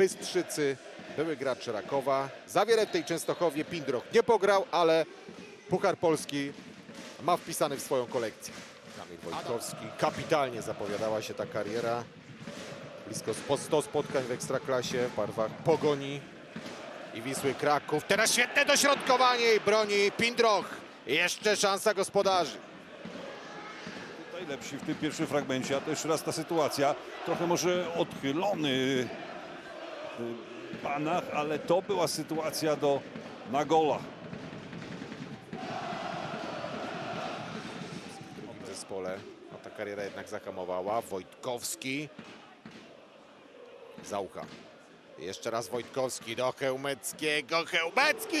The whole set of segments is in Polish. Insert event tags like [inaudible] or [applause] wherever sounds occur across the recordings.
Bystrzycy, były gracz Rakowa. Za wiele w tej Częstochowie Pindroch nie pograł, ale Puchar Polski ma wpisany w swoją kolekcję. Kamil Wojtkowski, kapitalnie zapowiadała się ta kariera. Blisko po 100 spotkań w Ekstraklasie w barwach Pogoni i Wisły Kraków. Teraz świetne dośrodkowanie i broni Pindroch. Jeszcze szansa gospodarzy. Tutaj lepsi w tym pierwszym fragmencie, a jeszcze raz ta sytuacja. Trochę może odchylony Banach, ale to była sytuacja do na gola. w drugim zespole. No, ta kariera jednak zahamowała. Wojtkowski. Zaucha. Jeszcze raz Wojtkowski do Chełmeckiego. Chełmecki!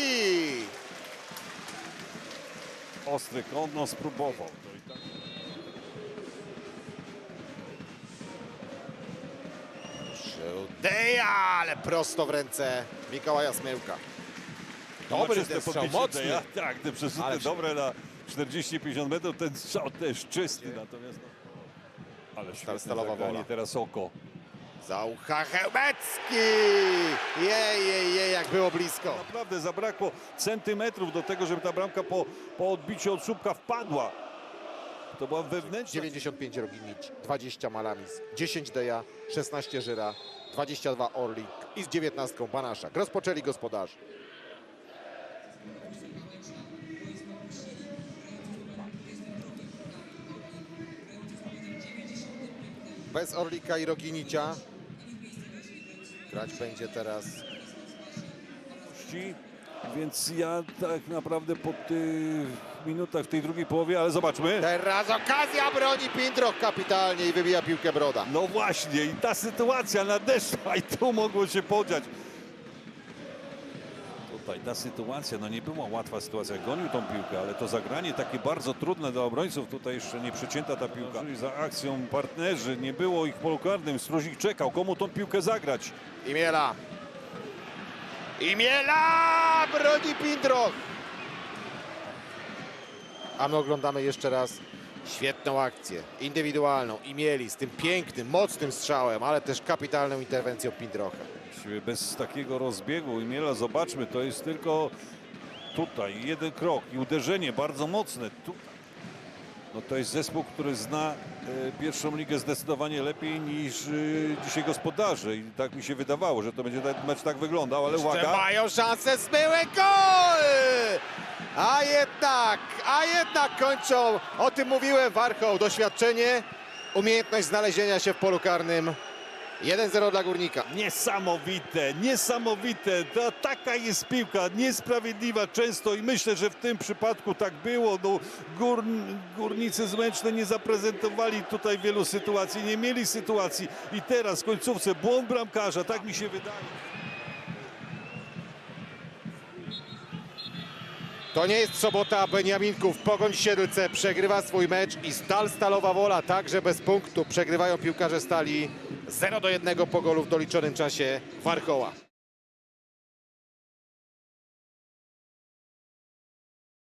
Ostry kąt, no spróbował. Deja, ale prosto w ręce Mikołaja Smyłka. Dobry ten strzał, mocny. Deja. Tak, te przerzuty Ale- dobre na 40-50 metrów. Ten strzał też czysty, natomiast... No, ale świetne stalowa wola. teraz oko. Zaucha Chełmecki! Jej, jej, jej, jak było blisko. Naprawdę zabrakło centymetrów do tego, żeby ta bramka po, po odbiciu od słupka wpadła. To była wewnętrzna... 95 Roginic, 20 Malamis, 10 Deja, 16 Żyra, 22 Orlik i z 19 Banaszak. Rozpoczęli gospodarze. Bez Orlika i Roginicia grać będzie teraz Więc ja tak naprawdę po tych minutach w tej drugiej połowie, ale zobaczmy. Teraz okazja broni Pindroch kapitalnie i wybija piłkę Broda. No właśnie i ta sytuacja nadeszła [laughs] i tu mogło się podziać. Tutaj ta sytuacja, no nie była łatwa sytuacja, gonił tą piłkę, ale to zagranie takie bardzo trudne dla obrońców, tutaj jeszcze nie przecięta ta piłka. Za akcją partnerzy, nie było ich w polu karnym, Struzik czekał, komu tą piłkę zagrać. Imiela. Imiela broni Pindroch. A my oglądamy jeszcze raz świetną akcję indywidualną Imieli z tym pięknym, mocnym strzałem, ale też kapitalną interwencją Pindrocha. Bez takiego rozbiegu Imiela, zobaczmy, to jest tylko tutaj jeden krok i uderzenie bardzo mocne. Tu, no to jest zespół, który zna e, pierwszą ligę zdecydowanie lepiej niż e, dzisiaj gospodarze i tak mi się wydawało, że to będzie ten mecz tak wyglądał, ale Jeszcze uwaga. mają szansę, zbyły gol! A jednak, a jednak kończą, o tym mówiłem, Warchoł, doświadczenie, umiejętność znalezienia się w polu karnym. 1-0 dla Górnika. Niesamowite, niesamowite. To taka jest piłka, niesprawiedliwa często i myślę, że w tym przypadku tak było. No, gór, górnicy zmęczne nie zaprezentowali tutaj wielu sytuacji, nie mieli sytuacji i teraz w końcówce błąd bramkarza, tak mi się wydaje. To nie jest sobota Beniaminków. Pogoń Siedlce przegrywa swój mecz i Stal Stalowa Wola także bez punktu przegrywają piłkarze Stali 0 do 1 po golu w doliczonym czasie Warchoła.